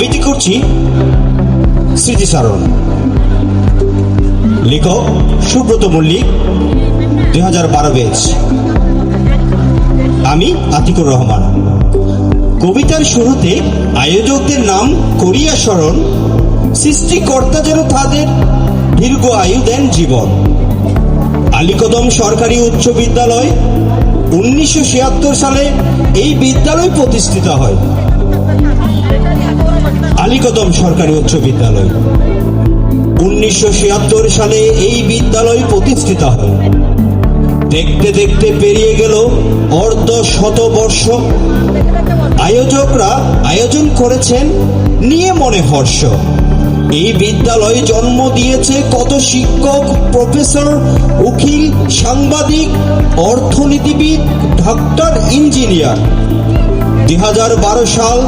আবৃত্তি করছি স্মৃতিচারণ। লেখক সুব্রত মল্লিক দুই হাজার বারো বেচ আমি আতিকুর রহমান। কবিতার শুরুতে আয়োজকদের নাম করিয়া স্মরণ, সৃষ্টিকর্তা যেন তাদের দীর্ঘ আয়ু দেন জীবন। আলীকদম সরকারি উচ্চ বিদ্যালয় উনিশশো ছিয়াত্তর সালে এই বিদ্যালয় প্রতিষ্ঠিত হয়। আলীকদম সরকারি উচ্চ বিদ্যালয়। উনিশশো সালে এই বিদ্যালয় প্রতিষ্ঠিত হয়। দেখতে দেখতে পেরিয়ে গেল অর্ধ শত বর্ষ। আয়োজকরা আয়োজন করেছেন নিয়ে মনে হর্ষ। এই বিদ্যালয় জন্ম দিয়েছে কত শিক্ষক, প্রফেসর, উকিল, সাংবাদিক, অর্থনীতিবিদ, ডাক্তার, ইঞ্জিনিয়ার। দুই সাল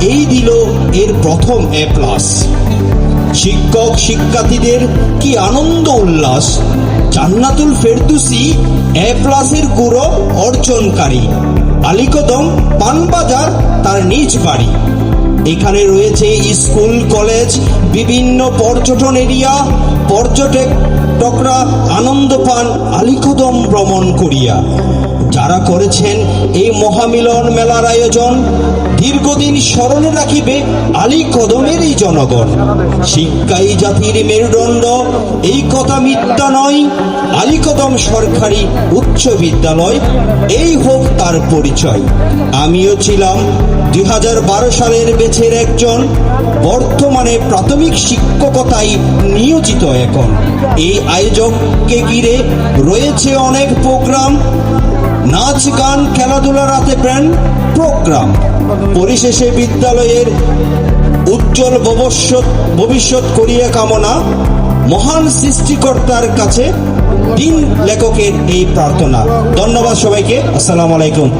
এই দিল এর প্রথম এ প্লাস শিক্ষক শিক্ষার্থীদের কি আনন্দ উল্লাস? জান্নাতুল ফেরদুসি এ প্লাসের গুরু অর্জনকারী। আলিকদম পানবাজার তার নিজ বাড়ি। এখানে রয়েছে স্কুল, কলেজ, বিভিন্ন পর্যটন এরিয়া। পর্যটকরা আনন্দ পান আলিকদম ভ্রমণ করিয়া। যারা করেছেন এই মহামিলন মেলার আয়োজন। দীর্ঘদিন স্মরণে রাখিবে আলী কদমের এই জনগণ। শিক্ষাই জাতির মেরুদণ্ড, এই কথা মিথ্যা নয়। আলী কদম সরকারি উচ্চ বিদ্যালয়, এই হোক তার পরিচয়। আমিও ছিলাম দুই হাজার বারো সালের বেছের একজন। বর্তমানে প্রাথমিক শিক্ষকতায় নিয়োজিত এখন। এই আয়োজককে ঘিরে রয়েছে অনেক প্রোগ্রাম। নাচ, গান, খেলাধুলা রাতে ব্র্যান্ড প্রোগ্রাম। পরিশেষে বিদ্যালয়ের উজ্জ্বল ভবিষ্যৎ ভবিষ্যৎ করিয়া কামনা মহান সৃষ্টিকর্তার কাছে, দিন লেখকের এই প্রার্থনা। ধন্যবাদ সবাইকে। আসসালামু আলাইকুম।